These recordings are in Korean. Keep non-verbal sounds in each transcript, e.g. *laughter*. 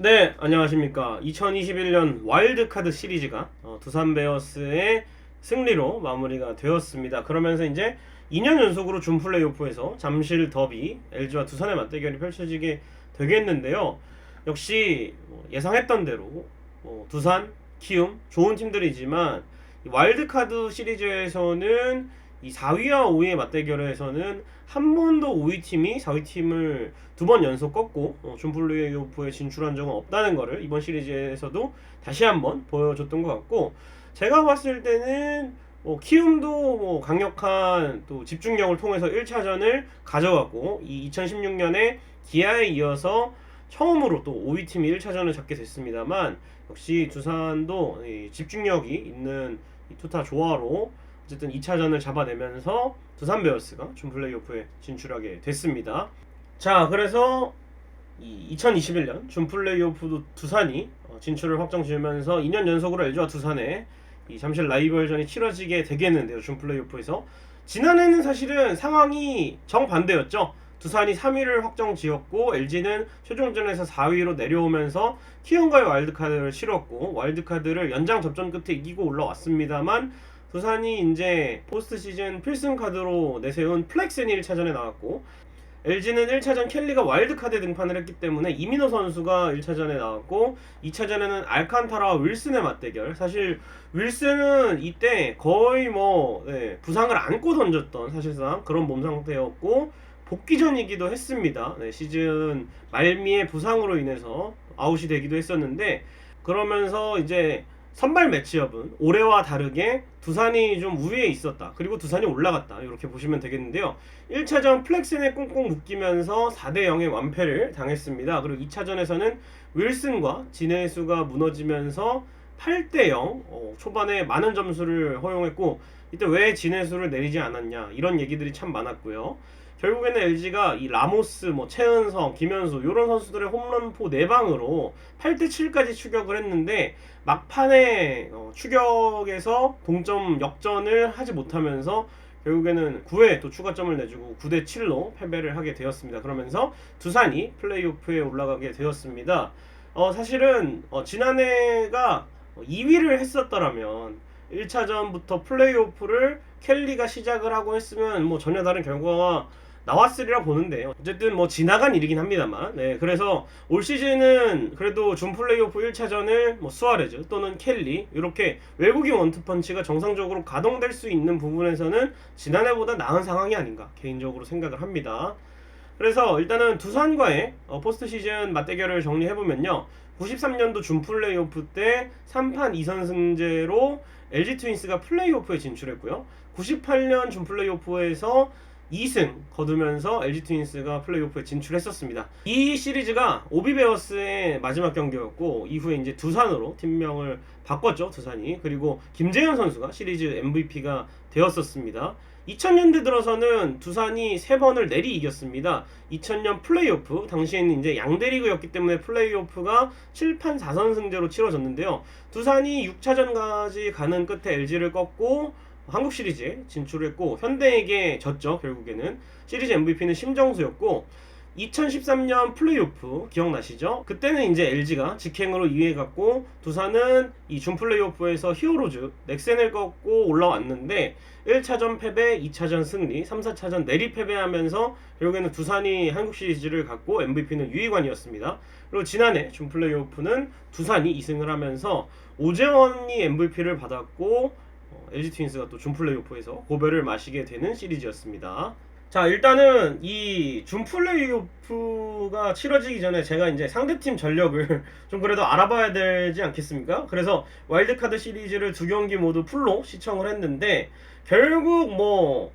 네, 안녕하십니까. 2021년 와일드카드 시리즈가 어, 두산 베어스의 승리로 마무리가 되었습니다. 그러면서 이제 2년 연속으로 준 플레이오프에서 잠실 더비 LG와 두산의 맞대결이 펼쳐지게 되겠는데요. 역시 뭐 예상했던 대로 뭐 두산, 키움 좋은 팀들이지만 이 와일드카드 시리즈에서는 이 4위와 5위의 맞대결에서는 한 번도 5위 팀이 4위 팀을 두 번 연속 꺾고 어, 준 플레이오프에 진출한 적은 없다는 것을 이번 시리즈에서도 다시 한번 보여줬던 것 같고 제가 봤을 때는 뭐 키움도 뭐 강력한 또 집중력을 통해서 1차전을 가져갔고 이 2016년에 기아에 이어서 처음으로 또 5위 팀이 1차전을 잡게 됐습니다만 역시 두산도 이 집중력이 있는 이 투타 조화로 어쨌든 2차전을 잡아내면서 두산 베어스가 준 플레이오프에 진출하게 됐습니다. 자, 그래서 이 2021년 준 플레이오프도 두산이 어, 진출을 확정 지으면서 2년 연속으로 LG와 두산의 이 잠실 라이벌전이 치러지게 되겠는데요. 준 플레이오프에서 지난해는 사실은 상황이 정반대였죠. 두산이 3위를 확정 지었고 LG는 최종전에서 4위로 내려오면서 키움과의 와일드카드를 치렀고 와일드카드를 연장 접전 끝에 이기고 올라왔습니다만 두산이 이제 포스트 시즌 필승 카드로 내세운 플렉센이 1차전에 나왔고 LG는 1차전 켈리가 와일드카드에 등판을 했기 때문에 이민호 선수가 1차전에 나왔고 2차전에는 알칸타라와 윌슨의 맞대결 사실 윌슨은 이때 거의 뭐 네, 부상을 안고 던졌던 사실상 그런 몸 상태였고 복귀전이기도 했습니다. 네, 시즌 말미에 부상으로 인해서 아웃이 되기도 했었는데 그러면서 이제 선발 매치업은 올해와 다르게 두산이 좀 우위에 있었다. 그리고 두산이 올라갔다. 이렇게 보시면 되겠는데요. 1차전 플렉슨에 꽁꽁 묶이면서 4대 0의 완패를 당했습니다. 그리고 2차전에서는 윌슨과 진해수가 무너지면서 8대 0 어, 초반에 많은 점수를 허용했고 이때 왜 진해수를 내리지 않았냐 이런 얘기들이 참 많았고요. 결국에는 LG가 이 라모스, 뭐 최은성, 김현수 이런 선수들의 홈런포 4방으로 8대 7까지 추격을 했는데 막판에 어, 추격에서 동점 역전을 하지 못하면서 결국에는 9회 또 추가점을 내주고 9대 7로 패배를 하게 되었습니다. 그러면서 두산이 플레이오프에 올라가게 되었습니다. 어, 사실은 어, 지난해가 2위를 했었더라면 1차전부터 플레이오프를 켈리가 시작을 하고 했으면 뭐 전혀 다른 결과가 나왔으리라 보는데 어쨌든 뭐 지나간 일이긴 합니다만. 네 그래서 올 시즌은 그래도 준 플레이오프 1차전을 뭐 수아레즈 또는 켈리 이렇게 외국인 원투펀치가 정상적으로 가동될 수 있는 부분에서는 지난해보다 나은 상황이 아닌가 개인적으로 생각을 합니다. 그래서 일단은 두산과의 어, 포스트 시즌 맞대결을 정리해보면요. 93년도 준 플레이오프 때 3판 2선승제로 LG 트윈스가 플레이오프에 진출했고요. 98년 준 플레이오프에서 2승 거두면서 LG 트윈스가 플레이오프에 진출했었습니다. 이 시리즈가 오비베어스의 마지막 경기였고 이후에 이제 두산으로 팀명을 바꿨죠 두산이 그리고 김재현 선수가 시리즈 MVP가 되었었습니다. 2000년대 들어서는 두산이 세 번을 내리 이겼습니다. 2000년 플레이오프 당시에는 이제 양대리그였기 때문에 플레이오프가 7판 4선 승제로 치러졌는데요. 두산이 6차전까지 가는 끝에 LG를 꺾고 한국 시리즈에 진출했고 현대에게 졌죠 결국에는 시리즈 MVP는 심정수였고 2013년 플레이오프 기억나시죠? 그때는 이제 LG가 직행으로 2위 갔고 두산은 이 준 플레이오프에서 히어로즈 넥센을 꺾고 올라왔는데 1차전 패배, 2차전 승리, 3, 4차전 내리 패배하면서 결국에는 두산이 한국 시리즈를 갖고 MVP는 유이관이었습니다. 그리고 지난해 준 플레이오프는 두산이 2승을 하면서 오재원이 MVP를 받았고 어, LG 트윈스가 또 준 플레이오프에서 고배를 마시게 되는 시리즈였습니다. 자 일단은 이 준 플레이오프가 치러지기 전에 제가 이제 상대팀 전력을 *laughs* 좀 그래도 알아봐야 되지 않겠습니까? 그래서 와일드카드 시리즈를 두 경기 모두 풀로 시청을 했는데 결국 뭐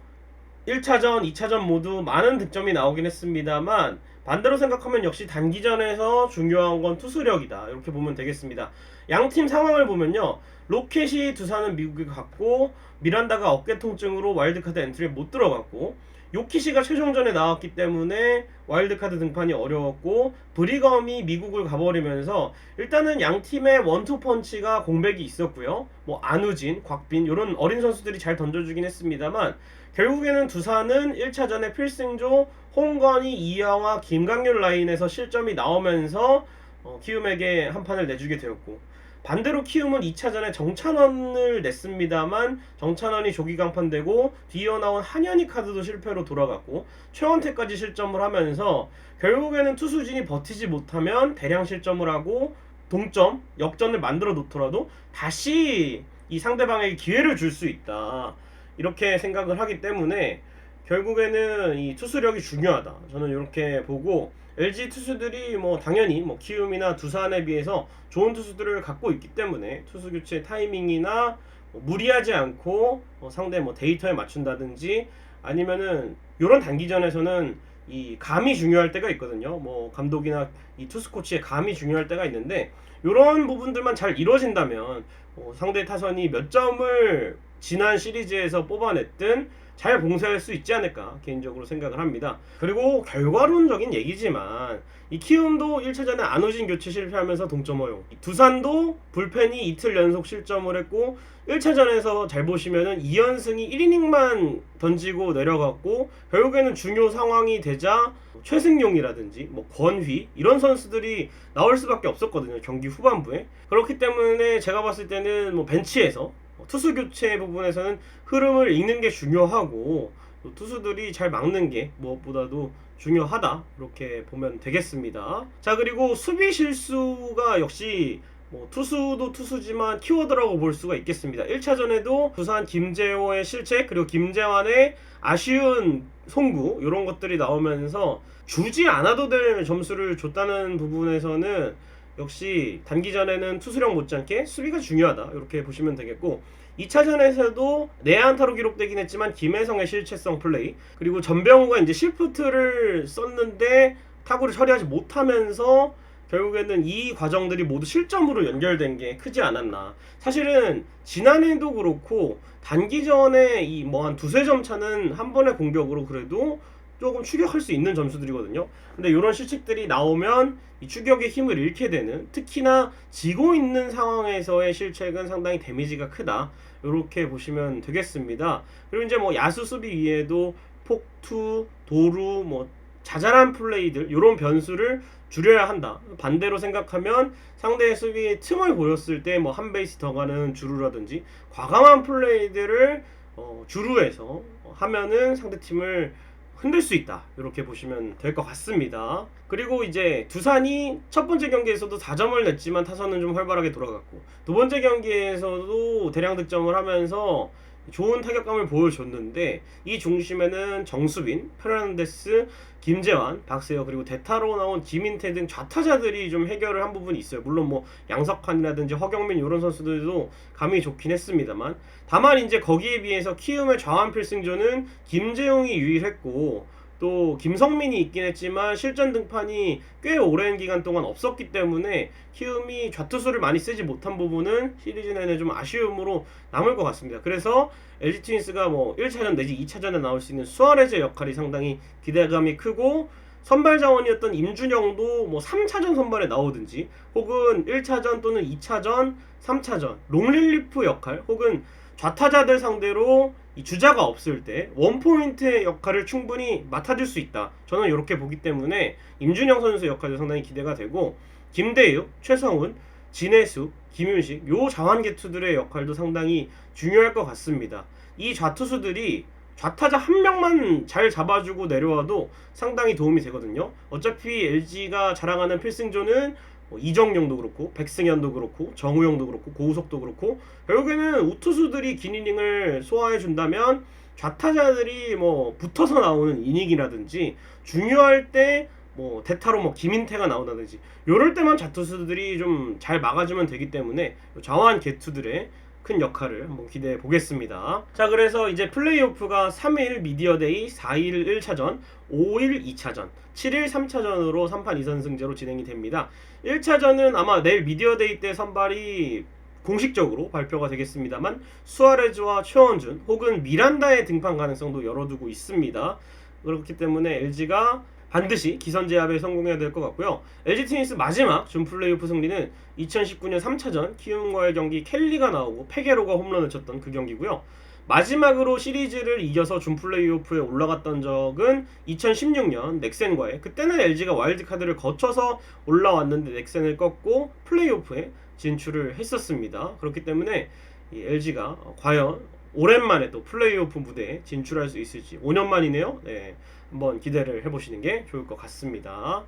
1차전, 2차전 모두 많은 득점이 나오긴 했습니다만 반대로 생각하면 역시 단기전에서 중요한 건 투수력이다. 이렇게 보면 되겠습니다. 양팀 상황을 보면요. 로켓이 두산은 미국에 갔고 미란다가 어깨 통증으로 와일드카드 엔트리에 못 들어갔고 요키시가 최종전에 나왔기 때문에 와일드카드 등판이 어려웠고 브리검이 미국을 가버리면서 일단은 양 팀의 원투 펀치가 공백이 있었고요. 뭐 안우진, 곽빈 이런 어린 선수들이 잘 던져주긴 했습니다만 결국에는 두산은 1차전에 필승조, 홍건희, 이영화, 김강률 라인에서 실점이 나오면서 어, 키움에게 한 판을 내주게 되었고 반대로 키움은 2차전에 정찬원을 냈습니다만 정찬원이 조기 강판되고 뒤이어 나온 한현희 카드도 실패로 돌아갔고 최원태까지 실점을 하면서 결국에는 투수진이 버티지 못하면 대량 실점을 하고 동점 역전을 만들어 놓더라도 다시 이 상대방에게 기회를 줄 수 있다 이렇게 생각을 하기 때문에 결국에는 이 투수력이 중요하다 저는 이렇게 보고 LG 투수들이 뭐 당연히 뭐 키움이나 두산에 비해서 좋은 투수들을 갖고 있기 때문에 투수 교체 타이밍이나 뭐 무리하지 않고 뭐 상대 뭐 데이터에 맞춘다든지 아니면은 이런 단기전에서는 이 감이 중요할 때가 있거든요. 뭐 감독이나 이 투수 코치의 감이 중요할 때가 있는데 이런 부분들만 잘 이루어진다면 어, 상대 타선이 몇 점을 지난 시리즈에서 뽑아냈든 잘 봉쇄할 수 있지 않을까 개인적으로 생각을 합니다. 그리고 결과론적인 얘기지만 이 키움도 1차전에 안우진 교체 실패하면서 동점 허용. 두산도 불펜이 이틀 연속 실점을 했고 1차전에서 잘 보시면은 2연승이 1이닝만 던지고 내려갔고 결국에는 중요 상황이 되자 최승용이라든지 뭐 권휘 이런 선 수들이 나올 수밖에 없었거든요 경기 후반부에 그렇기 때문에 제가 봤을 때는 뭐 벤치에서 투수 교체 부분에서는 흐름을 읽는 게 중요하고 또 투수들이 잘 막는 게 무엇보다도 중요하다 이렇게 보면 되겠습니다. 자 그리고 수비 실수가 역시 뭐 투수도 투수지만 키워드라고 볼 수가 있겠습니다. 1차전에도 부산 김재호의 실책 그리고 김재환의 아쉬운 송구 이런 것들이 나오면서 주지 않아도 될 점수를 줬다는 부분에서는 역시 단기전에는 투수력 못지않게 수비가 중요하다. 이렇게 보시면 되겠고 2차전에서도 내안타로 기록되긴 했지만 김혜성의 실체성 플레이 그리고 전병우가 이제 시프트를 썼는데 타구를 처리하지 못하면서 결국에는 이 과정들이 모두 실점으로 연결된 게 크지 않았나. 사실은 지난해도 그렇고 단기전에 이 뭐 한 두세 점 차는 한 번의 공격으로 그래도 조금 추격할 수 있는 점수들이거든요. 근데 이런 실책들이 나오면 이 추격의 힘을 잃게 되는 특히나 지고 있는 상황에서의 실책은 상당히 데미지가 크다. 이렇게 보시면 되겠습니다. 그리고 이제 뭐 야수 수비 위에도 폭투, 도루, 뭐 자잘한 플레이들 이런 변수를 줄여야 한다. 반대로 생각하면 상대의 수비에 틈을 보였을 때 뭐 한 베이스 더 가는 주루라든지 과감한 플레이들을 어, 주루에서 하면은 상대 팀을 흔들 수 있다. 이렇게 보시면 될 것 같습니다. 그리고 이제 두산이 첫 번째 경기에서도 4점을 냈지만 타선은 좀 활발하게 돌아갔고 두 번째 경기에서도 대량 득점을 하면서 좋은 타격감을 보여줬는데 이 중심에는 정수빈, 페르난데스, 김재환, 박세혁 그리고 대타로 나온 김인태 등 좌타자들이 좀 해결을 한 부분이 있어요. 물론 뭐 양석환이라든지 허경민 이런 선수들도 감이 좋긴 했습니다만 다만 이제 거기에 비해서 키움의 좌완 필승조는 김재용이 유일했고 또 김성민이 있긴 했지만 실전 등판이 꽤 오랜 기간 동안 없었기 때문에 키움이 좌투수를 많이 쓰지 못한 부분은 시리즈 내내 좀 아쉬움으로 남을 것 같습니다. 그래서 LG 트윈스가 뭐 1차전 내지 2차전에 나올 수 있는 수아레즈의 역할이 상당히 기대감이 크고 선발 자원이었던 임준영도 뭐 3차전 선발에 나오든지 혹은 1차전 또는 2차전, 3차전 롱릴리프 역할 혹은 좌타자들 상대로 이 주자가 없을 때 원포인트의 역할을 충분히 맡아줄 수 있다. 저는 이렇게 보기 때문에 임준영 선수 역할도 상당히 기대가 되고 김대유, 최성훈, 진해수, 김윤식 요 자완개투들의 역할도 상당히 중요할 것 같습니다. 이 좌투수들이 좌타자 한 명만 잘 잡아주고 내려와도 상당히 도움이 되거든요. 어차피 LG가 자랑하는 필승조는 뭐 이정용도 그렇고 백승현도 그렇고 정우영도 그렇고 고우석도 그렇고 결국에는 우투수들이 긴 이닝을 소화해 준다면 좌타자들이 뭐 붙어서 나오는 이닝이라든지 중요할 때 뭐 대타로 뭐 김인태가 나온다든지 요럴 때만 좌투수들이 좀 잘 막아주면 되기 때문에 좌완 개투들의 큰 역할을 한번 기대해 보겠습니다. 자, 그래서 이제 플레이오프가 3일 미디어데이, 4일 1차전, 5일 2차전, 7일 3차전으로 3판 2선승제로 진행이 됩니다. 1차전은 아마 내일 미디어데이 때 선발이 공식적으로 발표가 되겠습니다만 수아레즈와 최원준 혹은 미란다의 등판 가능성도 열어두고 있습니다. 그렇기 때문에 LG가 반드시 기선 제압에 성공해야 될 것 같고요. LG 트윈스 마지막 준 플레이오프 승리는 2019년 3차전 키움과의 경기 켈리가 나오고 페게로가 홈런을 쳤던 그 경기고요. 마지막으로 시리즈를 이겨서 준 플레이오프에 올라갔던 적은 2016년 넥센과의 그때는 LG가 와일드카드를 거쳐서 올라왔는데 넥센을 꺾고 플레이오프에 진출을 했었습니다. 그렇기 때문에 이 LG가 과연 오랜만에 또 플레이오프 무대에 진출할 수 있을지 5년 만이네요. 네, 한번 기대를 해보시는 게 좋을 것 같습니다.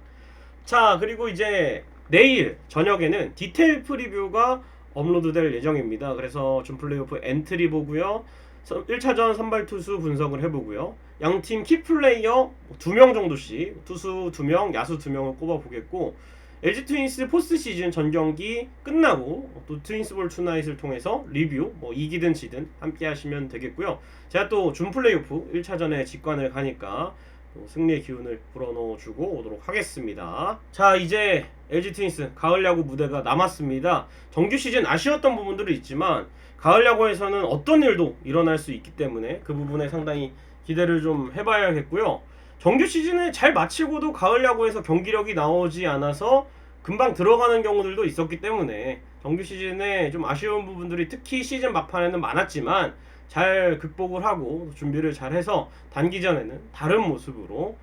자 그리고 이제 내일 저녁에는 디테일 프리뷰가 업로드될 예정입니다. 그래서 준 플레이오프 엔트리 보고요. 1차전 선발 투수 분석을 해보고요. 양 팀 키플레이어 2명 정도씩 투수 2명, 야수 2명을 꼽아보겠고 LG 트윈스 포스트 시즌 전 경기 끝나고 또 트윈스볼 투나잇을 통해서 리뷰 뭐 이기든 지든 함께 하시면 되겠고요. 제가 또 준 플레이오프 1차전에 직관을 가니까 또 승리의 기운을 불어넣어 주고 오도록 하겠습니다. 자, 이제 LG 트윈스 가을 야구 무대가 남았습니다. 정규 시즌 아쉬웠던 부분들은 있지만 가을 야구에서는 어떤 일도 일어날 수 있기 때문에 그 부분에 상당히 기대를 좀 해봐야겠고요. 정규 시즌을 잘 마치고도 가을 야구에서 경기력이 나오지 않아서 금방 들어가는 경우들도 있었기 때문에 정규 시즌에 좀 아쉬운 부분들이 특히 시즌 막판에는 많았지만 잘 극복을 하고 준비를 잘 해서 단기전에는 다른 모습으로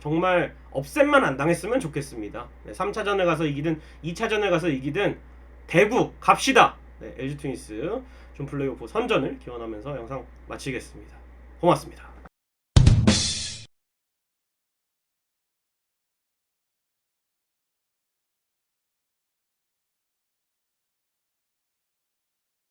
정말 업셋만 안 당했으면 좋겠습니다. 네, 3차전을 가서 이기든 2차전을 가서 이기든 대구 갑시다. 네, LG 트윈스 좀 플레이오프 선전을 기원하면서 영상 마치겠습니다. 고맙습니다.